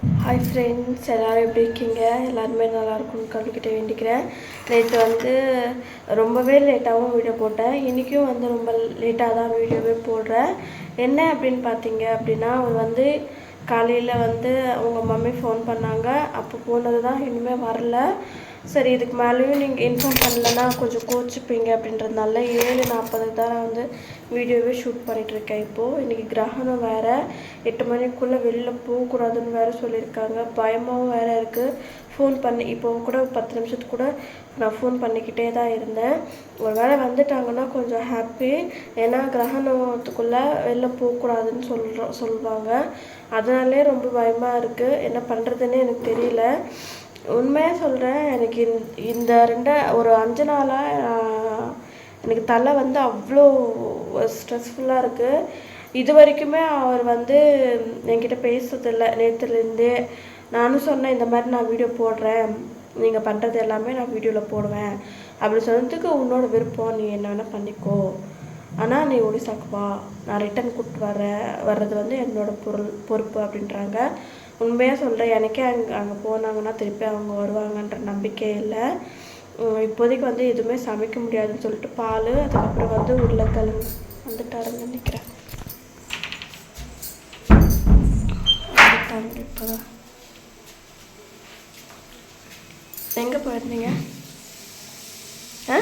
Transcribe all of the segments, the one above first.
Hi friends எல்லோரும் எப்படி இருக்கீங்க? எல்லாருமே நல்லா இருக்கும்னு கடவுள்கிட்ட வேண்டிக்கிறேன். நேற்று வந்து ரொம்பவே லேட்டாகவும் வீடியோ போட்டேன். இன்றைக்கும் வந்து ரொம்ப லேட்டாக தான் வீடியோவே போடுறேன். என்ன அப்படின்னு பார்த்தீங்க அப்படின்னா அவர் வந்து காலையில் வந்து உங்கள் மம்மி ஃபோன் பண்ணாங்க. அப்போ போனது தான் இனிமேல் வரல. சரி இதுக்கு மேலேயும் நீங்கள் இன்ஃபார்ம் பண்ணலன்னா கொஞ்சம் கோச்சிப்பீங்க அப்படின்றதுனால ஏழு நாற்பதுக்கு தான் நான் வந்து வீடியோவே ஷூட் பண்ணிகிட்ருக்கேன் இப்போது இன்றைக்கி கிரகணம் வேறு. எட்டு மணிக்குள்ளே வெளில போகக்கூடாதுன்னு வேறு சொல்லியிருக்காங்க. பயமாகவும் வேறு இருக்குது ஃபோன் பண்ணி இப்போ கூட பத்து நிமிஷத்துக்கு கூட நான் ஃபோன் பண்ணிக்கிட்டே தான் இருந்தேன். ஒரு வேளை வந்துட்டாங்கன்னா கொஞ்சம் ஹாப்பி ஏன்னா கிரகணத்துக்குள்ளே வெளில போகக்கூடாதுன்னு சொல்கிறோம் சொல்லுவாங்க அதனாலே ரொம்ப பயமாக இருக்குது என்ன பண்ணுறதுன்னு எனக்கு தெரியல. உண்மையாக சொல்கிறேன் எனக்கு இந்த ரெண்ட ஒரு அஞ்சு நாளாக எனக்கு தலை வந்து அவ்வளோ ஸ்ட்ரெஸ்ஃபுல்லாக இருக்குது இது வரைக்குமே அவர் வந்து என்கிட்ட பேசுறதில்ல. நேற்றுலேருந்தே நானும் சொன்னேன் இந்த மாதிரி நான் வீடியோ போடுறேன். நீங்கள் பண்ணுறது எல்லாமே நான் வீடியோவில் போடுவேன். அப்படி சொன்னதுக்கு உன்னோட விருப்பம் நீ என்ன வேணால் பண்ணிக்கோ. ஆனால் நீ ஒடிசாக்கு வா. நான் ரிட்டன் கூப்பிட்டு வரேன். வர்றது வந்து என்னோட பொருள் பொறுப்பு அப்படின்றாங்க. உண்மையாக சொல்கிறேன் எனக்கே அங்கே அங்கே போனாங்கன்னா திருப்பி அவங்க வருவாங்கன்ற நம்பிக்கை இல்லை. இப்போதைக்கு வந்து எதுவுமே சமைக்க முடியாதுன்னு சொல்லிட்டு பால் அதுக்கப்புறம் வந்து உருளைக்கிழங்கு வந்துட்டாருன்னு நினைக்கிறேன். வந்துட்டாங்க இப்போதான். எங்கே போயிருந்தீங்க? ஆ?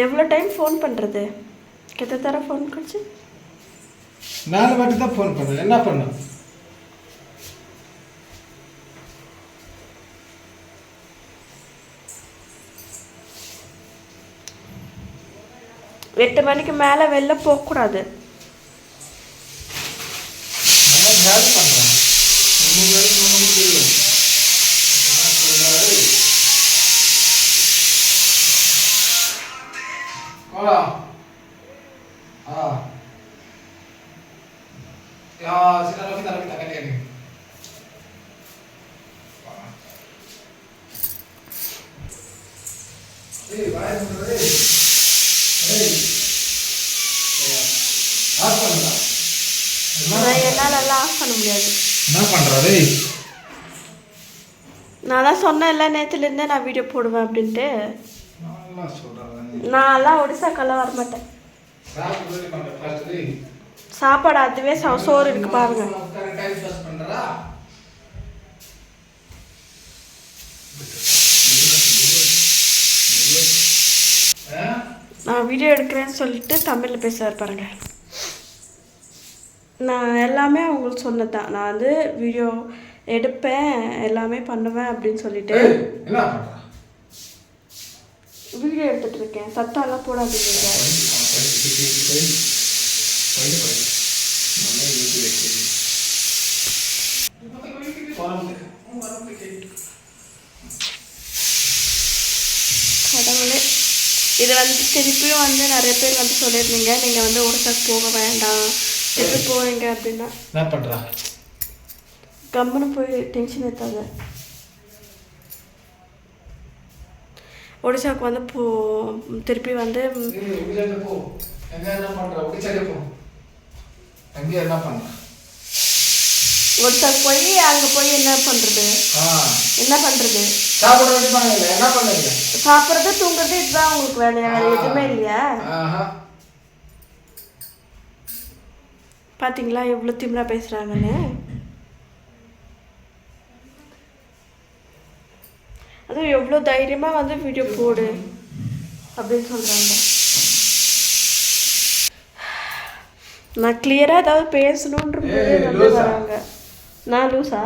எவ்வளோ டைம் ஃபோன் பண்ணுறது கிட்ட தர ஃபோன் கழிச்சு நாலு வாட்டி தான் ஃபோன் பண்ணேன். என்ன பண்ண எட்டு மணிக்கு மேலே வெளில போகக்கூடாது. ரோஹித் ரோஹித் அங்கே நில்லு. வா. ஏய், வாயை மூடுடா, ஏய். ஏய். ஆஃப். நான் என்னால் எல்லாம் ஆஃப் பண்ண முடியாது என்ன நான் தான் சொன்னேன்ல நேற்றுலேருந்தே நான் வீடியோ போடுவேன் அப்படின்ட்டு நான் எல்லாம் ஒடிசாக்கெல்லாம் வரமாட்டேன் சாப்பாடு அதுவே சோறு இருக்கு பாருங்க. நான் வீடியோ எடுக்கிறேன்னு சொல்லிட்டு தமிழில் பேசுவார் பாருங்க. நான் எல்லாமே அவங்களுக்கு சொன்னது தான் நான் வந்து வீடியோ எடுப்பேன் எல்லாமே பண்ணுவேன் அப்படின்னு சொல்லிட்டு. வீடியோ எடுத்துட்டு இருக்கேன். சத்தம்லாம் போடாதீங்க. கடவுளே இது வந்து திருப்பியும் வந்து நிறைய பேர் வந்து சொல்லியிருந்தீங்க. நீங்கள் வந்து ஒருத்தர் போக வேண்டாம். திருப்பி போவீங்க அப்படின்னா? என்ன பண்றா? கம்முன்னு போய் டென்ஷன் எடுத்தாங்க ஒடிசாவுக்கு வந்து போ திருப்பி வந்து எங்க என்ன பண்ற? உடிச்சாடி போ. எங்க என்ன பண்ற ஒடிசாவுக்கு போய் அங்கே போய் என்ன பண்ணுறது ஆ. என்ன பண்ணீங்க சாப்பிட்றது தூங்குறது இதுதான் உங்களுக்கு வேலையா வேறு எதுவுமே இல்லையா பார்த்தீங்களா எவ்வளோ திமிரா பேசுகிறாங்கன்னு அதுவும் எவ்வளோ தைரியமாக வந்து வீடியோ போடு அப்படின்னு சொல்கிறாங்க நான் கிளியராக ஏதாவது பேசணுன்ற? வராங்க. நான் லூசா?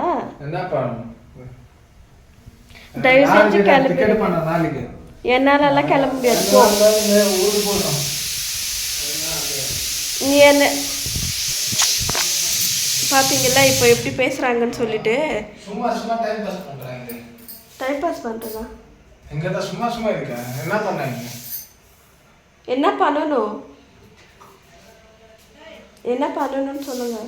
தயவு செஞ்சு கிளம்பி. என்னாலலாம் கிளம்ப முடியாது. நீ என்ன? பார்த்தீங்களா இப்போ எப்படி பேசுகிறாங்கன்னு சொல்லிட்டு. சும்மா சும்மா டைம் பாஸ் பண்றாங்க. டைம் பாஸ் பண்ணுறதா எங்க தான் சும்மா சும்மா இருக்கா? என்ன பண்ணாங்க? என்ன பண்ணணும்? என்ன பண்ணணும்னு சொல்லுங்க.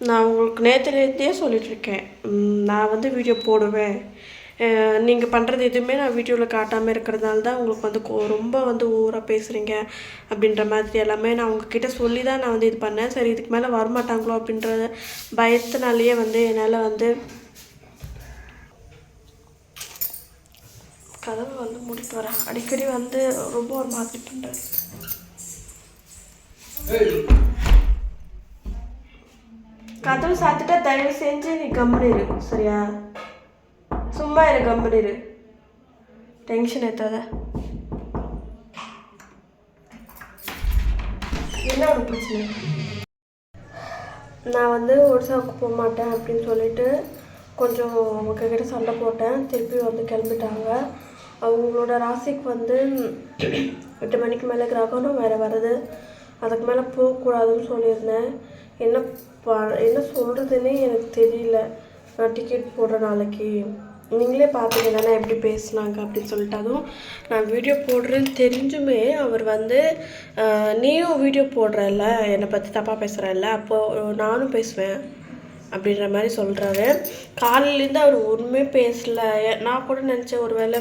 நான் உங்களுக்கு நேற்று சொல்லிகிட்ருக்கேன் நான் வந்து வீடியோ போடுவேன். நீங்கள் பண்ணுறது எதுவுமே நான் வீடியோவில் காட்டாமல் இருக்கிறதுனால தான் உங்களுக்கு வந்து கோ- ரொம்ப வந்து ஓவராக பேசுகிறீங்க அப்படின்ற மாதிரி எல்லாமே நான் உங்ககிட்ட சொல்லி தான் நான் வந்து இது பண்ணேன். சரி இதுக்கு மேலே வரமாட்டாங்களோ அப்படின்ற பயத்தினாலேயே வந்து என்னால் வந்து கதவை வந்து மூடிட்டு வரேன். அடிக்கடி வந்து ரொம்ப ஒரு மாதிரி பண்ணுறேன் கதவு சாத்திட்டா தயவு செஞ்சு நீ கம்பெனி இரு சரியா? சும்மா இரு கம்பெனி இரு. டென்ஷன் ஏற்றாத என்ன ஒரு பிரச்சனை? நான் வந்து ஒடிசாவுக்கு போக மாட்டேன் அப்படின்னு சொல்லிட்டு கொஞ்சம் உங்ககிட்ட சண்டை போட்டேன். திருப்பி வந்து கிளம்பிட்டாங்க. அவங்களோட ராசிக்கு வந்து எட்டு மணிக்கு மேலே கிரகணம் வேறு வருது. அதுக்கு மேலே போகக்கூடாதுன்னு சொல்லியிருந்தேன். என்ன ப என்ன சொல்கிறதுனே எனக்கு தெரியல. நான் டிக்கெட் போடுற நாளைக்கு. நீங்களே பார்த்தீங்க தானே எப்படி பேசுனாங்க அப்படின்னு சொல்லிட்டு அதுவும் நான் வீடியோ போடுறேன்னு தெரிஞ்சுமே அவர் வந்து நீயும் வீடியோ போடுறல்ல? என்னை பற்றி தப்பாக பேசுகிறல்ல அப்போது நானும் பேசுவேன். அப்படின்ற மாதிரி சொல்கிறாரு காலையிலேருந்து அவர் ஒன்றுமே பேசல. நான் கூட நினச்சேன் ஒரு வேளை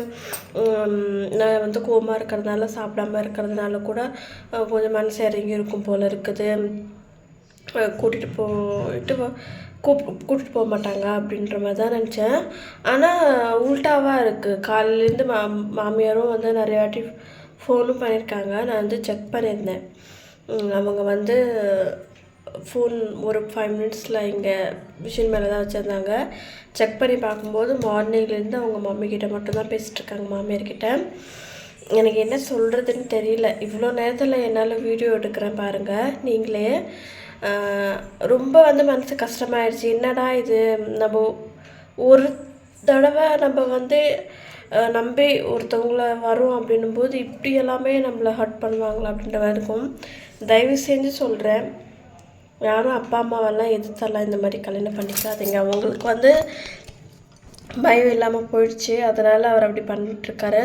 நான் வந்து கோமா இருக்கிறதுனால சாப்பிடாம இருக்கிறதுனால கூட கொஞ்சம் மனசு இறங்கி இருக்கும் போல் இருக்குது. கூட்டிகிட்டு போயிட்டு வ- கூப் கூட்டிகிட்டு போக மாட்டாங்க அப்படின்ற மாதிரி தான் நினச்சேன். ஆனால் உல்ட்டாவாக இருக்குது காலையிலேருந்து மா மாமியாரும் வந்து நிறைய வாட்டி ஃபோனும் பண்ணியிருக்காங்க. நான் வந்து செக் பண்ணியிருந்தேன். அவங்க வந்து ஃபோன் ஒரு ஃபைவ் மினிட்ஸில் இங்கே மிஷின் மேலே தான் வச்சுருந்தாங்க. செக் பண்ணி பார்க்கும்போது மார்னிங்லேருந்து அவங்க மம்மி கிட்ட மட்டும்தான் பேசிகிட்ருக்காங்க மாமியார்கிட்ட. மாமியார் எனக்கு என்ன சொல்கிறதுன்னு தெரியல. இவ்வளோ நேரத்தில் என்னால் வீடியோ எடுக்கிறேன் பாருங்கள் நீங்களே. ரொம்ப வந்து மனசு கஷ்டமாயிடுச்சு என்னடா இது? நம்ம ஒரு தடவை நம்ம வந்து நம்பி ஒருத்தவங்கள வரோம் அப்படின்னும் போது இப்படி எல்லாமே நம்மளை ஹர்ட் பண்ணுவாங்களா அப்படின்ற மாதிரி இருக்கும். தயவு செஞ்சு சொல்கிறேன் யாரும் அப்பா அம்மாவெல்லாம் எதிர்த்தரலாம் இந்த மாதிரி கல்யாணம் பண்ணிக்காதீங்க. அவங்களுக்கு வந்து பயம் இல்லாமல் போயிடுச்சு. அதனால் அவர் அப்படி பண்ணிட்டுருக்காரு.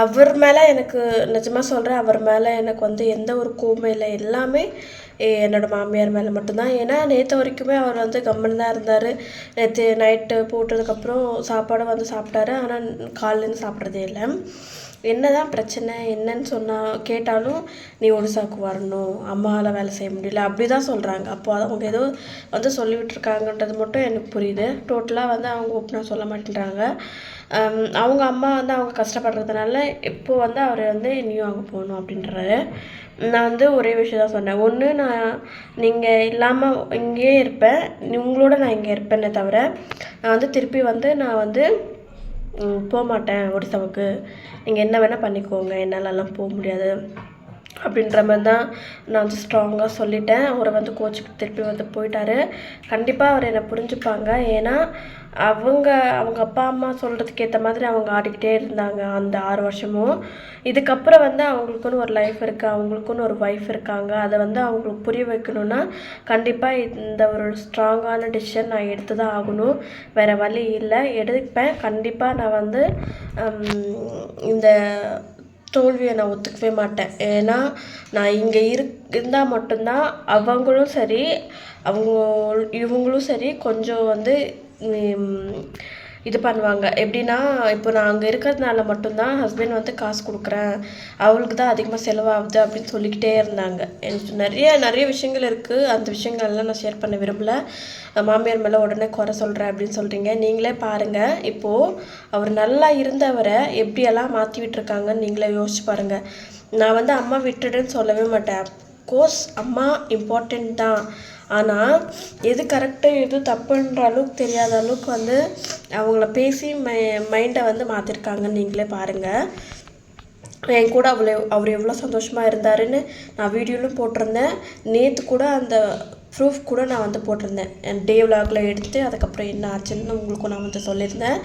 அவர் மேலே எனக்கு நிஜமாக சொல்கிறேன் அவர் மேலே எனக்கு வந்து எந்த ஒரு கோபம் இல்லை. எல்லாமே என்னோடய என்னோட மாமியார் மேலே மட்டும்தான். ஏன்னா நேற்று வரைக்குமே அவர் வந்து கம்மன் தான் இருந்தார். நேற்று நைட்டு போட்டதுக்கப்புறம் சாப்பாடு வந்து சாப்பிட்டாரு. ஆனால் காலையிலேருந்து சாப்பிட்றதே இல்லை. என்னதான் பிரச்சனை என்னன்னு சொன்னால் கேட்டாலும் நீ ஒடிசாவுக்கு வரணும். அம்மாவால் வேலை செய்ய முடியல. அப்படி தான் சொல்கிறாங்க அப்போ அவங்க ஏதோ வந்து சொல்லிவிட்டுருக்காங்கன்றது மட்டும் எனக்கு புரியுது. டோட்டலாக வந்து அவங்க ஓப்பனாக சொல்ல மாட்டேன்றாங்க. அவங்க அம்மா வந்து அவங்க கஷ்டப்படுறதுனால இப்போ வந்து அவர் வந்து நீயும் அங்கே போகணும் அப்படின்றாரு. நான் வந்து ஒரே விஷயம் தான் சொன்னேன். ஒன்று நான் நீங்கள் இல்லாமல் இங்கேயே இருப்பேன். உங்களோட நான் இங்கே இருப்பேனே தவிர நான் வந்து திருப்பி வந்து நான் வந்து போக மாட்டேன் ஒடிசாவுக்கு. நீங்கள் என்ன வேணால் பண்ணிக்கோங்க. என்னாலலாம் போக முடியாது. அப்படின்ற மாதிரி தான் நான் வந்து ஸ்ட்ராங்காக சொல்லிட்டேன். அவரை வந்து கோச்சுக்கு திருப்பி வந்து போயிட்டாரு. கண்டிப்பாக அவர் என்னை புரிஞ்சுப்பாங்க. ஏன்னா அவங்க அவங்க அப்பா அம்மா சொல்கிறதுக்கு ஏற்ற மாதிரி அவங்க ஆடிக்கிட்டே இருந்தாங்க அந்த ஆறு வருஷமும். இதுக்கப்புறம் வந்து அவங்களுக்குன்னு ஒரு லைஃப் இருக்குது அவங்களுக்குன்னு ஒரு ஒய்ஃப் இருக்காங்க. அதை வந்து அவங்களுக்கு புரிய வைக்கணும்னா கண்டிப்பாக இந்த ஒரு ஸ்ட்ராங்கான டிசிஷன் நான் எடுத்து தான் ஆகணும். வேறு வழி இல்லை. எடுப்பேன். கண்டிப்பாக நான் வந்து இந்த தோல்வியை நான் ஒத்துக்கவே மாட்டேன். ஏன்னா நான் இங்கே இரு இருந்தால் மட்டும்தான் அவங்களும் சரி அவங்க இவங்களும் சரி கொஞ்சம் வந்து இது பண்ணுவாங்க. எப்படின்னா இப்போ நான் அங்கே இருக்கிறதுனால மட்டும்தான் ஹஸ்பண்ட் வந்து காசு கொடுக்குறேன். அவளுக்கு தான் அதிகமாக செலவாகுது அப்படின்னு சொல்லிக்கிட்டே இருந்தாங்க. எனக்கு நிறைய நிறைய விஷயங்கள் இருக்குது அந்த விஷயங்கள்லாம் நான் ஷேர் பண்ண விரும்பல. மாமியார் மேலே உடனே குறை சொல்கிறேன் அப்படின்னு சொல்கிறீங்க நீங்களே பாருங்கள் இப்போது அவர் நல்லா இருந்தவரை எப்படியெல்லாம் மாற்றி விட்டுருக்காங்கன்னு நீங்களே யோசிச்சு பாருங்கள் நான் வந்து அம்மா விட்டுடுன்னு சொல்லவே மாட்டேன். கோர்ஸ் அம்மா இம்பார்ட்டண்ட் தான். ஆனால் எது கரெக்டு எது தப்புன்ற அளவுக்கு தெரியாத அளவுக்கு வந்து அவங்கள பேசி மை மைண்டை வந்து மாற்றிருக்காங்கன்னு நீங்களே பாருங்கள் என் கூட அவ்வளோ அவர் எவ்வளோ சந்தோஷமாக இருந்தாருன்னு நான் வீடியோலும் போட்டிருந்தேன். நேற்று கூட அந்த ப்ரூஃப் கூட நான் வந்து போட்டிருந்தேன். என் டே விலாகில் எடுத்து அதுக்கப்புறம் என்ன ஆச்சுன்னு உங்களுக்கும் நான் வந்து சொல்லியிருந்தேன்.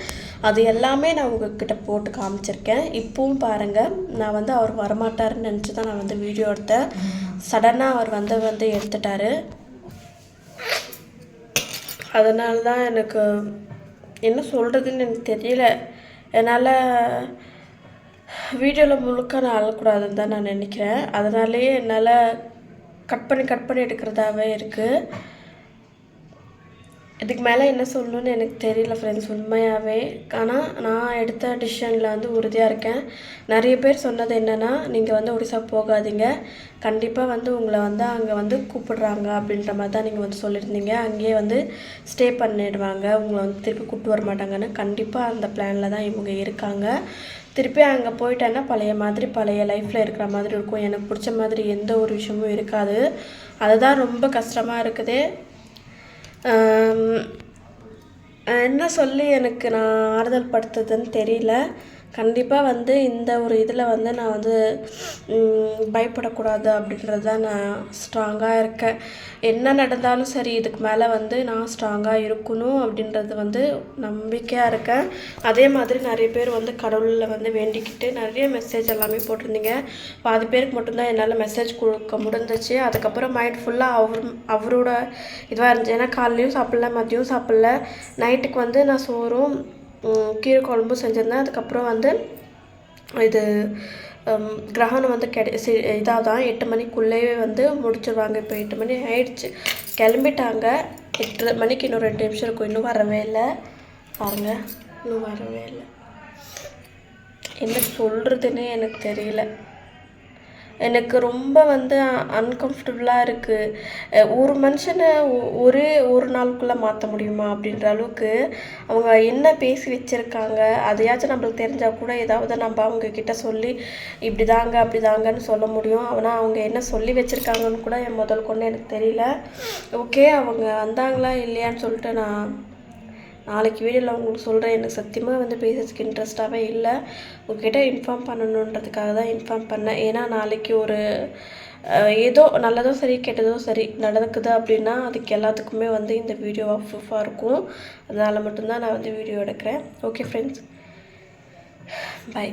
அது எல்லாமே நான் உங்ககிட்ட போட்டு காமிச்சிருக்கேன். இப்பவும் பாருங்கள் நான் வந்து அவர் வரமாட்டாருன்னு நினச்சி தான் நான் வந்து வீடியோ எடுத்தேன். சடனாக அவர் வந்து வந்து எடுத்துட்டாரு. அதனால தான் எனக்கு என்ன சொல்கிறதுன்னு எனக்கு தெரியல. என்னால் வீடியோவில் முழுக்க நான் அழக்கூடாதுன்னு தான் நான் நினைக்கிறேன். அதனாலேயே என்னால் கட் பண்ணி கட் பண்ணி எடுக்கிறதாவே இருக்குது இதுக்கு மேலே என்ன சொல்லணும்னு எனக்கு தெரியல ஃப்ரெண்ட்ஸ் உண்மையாகவே ஆனால் நான் எடுத்த டிசிஷனில் வந்து உறுதியாக இருக்கேன். நிறைய பேர் சொன்னது என்னென்னா நீங்கள் வந்து ஒடிசா போகாதீங்க. கண்டிப்பாக வந்து உங்களை வந்து அங்கே வந்து கூப்பிடுறாங்க அப்படின்ற மாதிரி தான் நீங்கள் வந்து சொல்லியிருந்தீங்க. அங்கேயே வந்து ஸ்டே பண்ணிடுவாங்க. உங்களை வந்து திருப்பி கூப்பிட்டு வர மாட்டாங்கன்னு கண்டிப்பாக அந்த பிளானில் தான் இவங்க இருக்காங்க. திருப்பி அங்கே போயிட்டேன்னா பழைய மாதிரி பழைய லைஃப்பில் இருக்கிற மாதிரி இருக்கும். எனக்கு பிடிச்ச மாதிரி எந்த ஒரு விஷயமும் இருக்காது. அதுதான் ரொம்ப கஷ்டமாக இருக்குது. என்ன சொல்லி எனக்கு நான் ஆறுதல் படுத்துறதுன்னு தெரியல. கண்டிப்பாக வந்து இந்த ஒரு இதில் வந்து நான் வந்து பயப்படக்கூடாது அப்படின்றது தான் நான் ஸ்ட்ராங்காக இருக்கேன். என்ன நடந்தாலும் சரி இதுக்கு மேலே வந்து நான் ஸ்ட்ராங்காக இருக்கணும் அப்படின்றது வந்து நம்பிக்கையாக இருக்கேன். அதே மாதிரி நிறைய பேர் வந்து கடவுளில் வந்து வேண்டிக்கிட்டு நிறைய மெசேஜ் எல்லாமே போட்டிருந்தீங்க. பாதி பேருக்கு மட்டும்தான் என்னால் மெசேஜ் கொடுக்க முடிஞ்சிச்சு. அதுக்கப்புறம் மைண்ட் ஃபுல்லாக அவர் அவரோட இதுவாக இருந்துச்சு. ஏன்னா காலையிலையும் சாப்பிடல மதியம் சாப்பிடல. நைட்டுக்கு வந்து நான் சோறும் கீரை குழம்பும் செஞ்சிருந்தேன். அதுக்கப்புறம் வந்து இது கிரகணம் வந்து கிடை இதாக தான் எட்டு மணிக்குள்ளேயே வந்து முடிச்சிருவாங்க. இப்போ எட்டு மணி ஆயிடுச்சு. கிளம்பிட்டாங்க. எட்டு மணிக்கு இன்னும் ரெண்டு நிமிஷம் இருக்கும். இன்னும் வரவே இல்லை. பாருங்க. இன்னும் வரவே இல்லை. என்ன சொல்கிறதுன்னே எனக்கு தெரியல. எனக்கு ரொம்ப வந்து அன்கம்ஃபர்டபுளாக இருக்குது ஒரு மனுஷனை ஒரே ஒரு நாளுக்குள்ளே மாற்ற முடியுமா அப்படின்ற அளவுக்கு அவங்க என்ன பேசி வச்சுருக்காங்க அதையாச்சும் நம்மளுக்கு தெரிஞ்சால் கூட ஏதாவது நம்ம அவங்கக்கிட்ட சொல்லி இப்படி தாங்க அப்படி தாங்கன்னு சொல்ல முடியும். ஆனால் அவங்க என்ன சொல்லி வச்சுருக்காங்கன்னு கூட என் முதல் கொண்டு எனக்கு தெரியல. ஓகே அவங்க வந்தாங்களா இல்லையான்னு சொல்லிட்டு நான் நாளைக்கு வீடியோவில் உங்களுக்கு சொல்கிறேன் எனக்கு சத்தியமாக வந்து பேசுறதுக்கு இன்ட்ரெஸ்டாகவே இல்லை. உங்ககிட்ட இன்ஃபார்ம் பண்ணணுன்றதுக்காக தான் இன்ஃபார்ம் பண்ணேன். ஏன்னா நாளைக்கு ஒரு ஏதோ நல்லதோ சரி கெட்டதோ சரி நடக்குது அப்படின்னா அதுக்கு எல்லாத்துக்குமே வந்து இந்த வீடியோ ப்ரூஃபாக இருக்கும். அதனால் மட்டும்தான் நான் வந்து வீடியோ எடுக்கிறேன். Okay friends by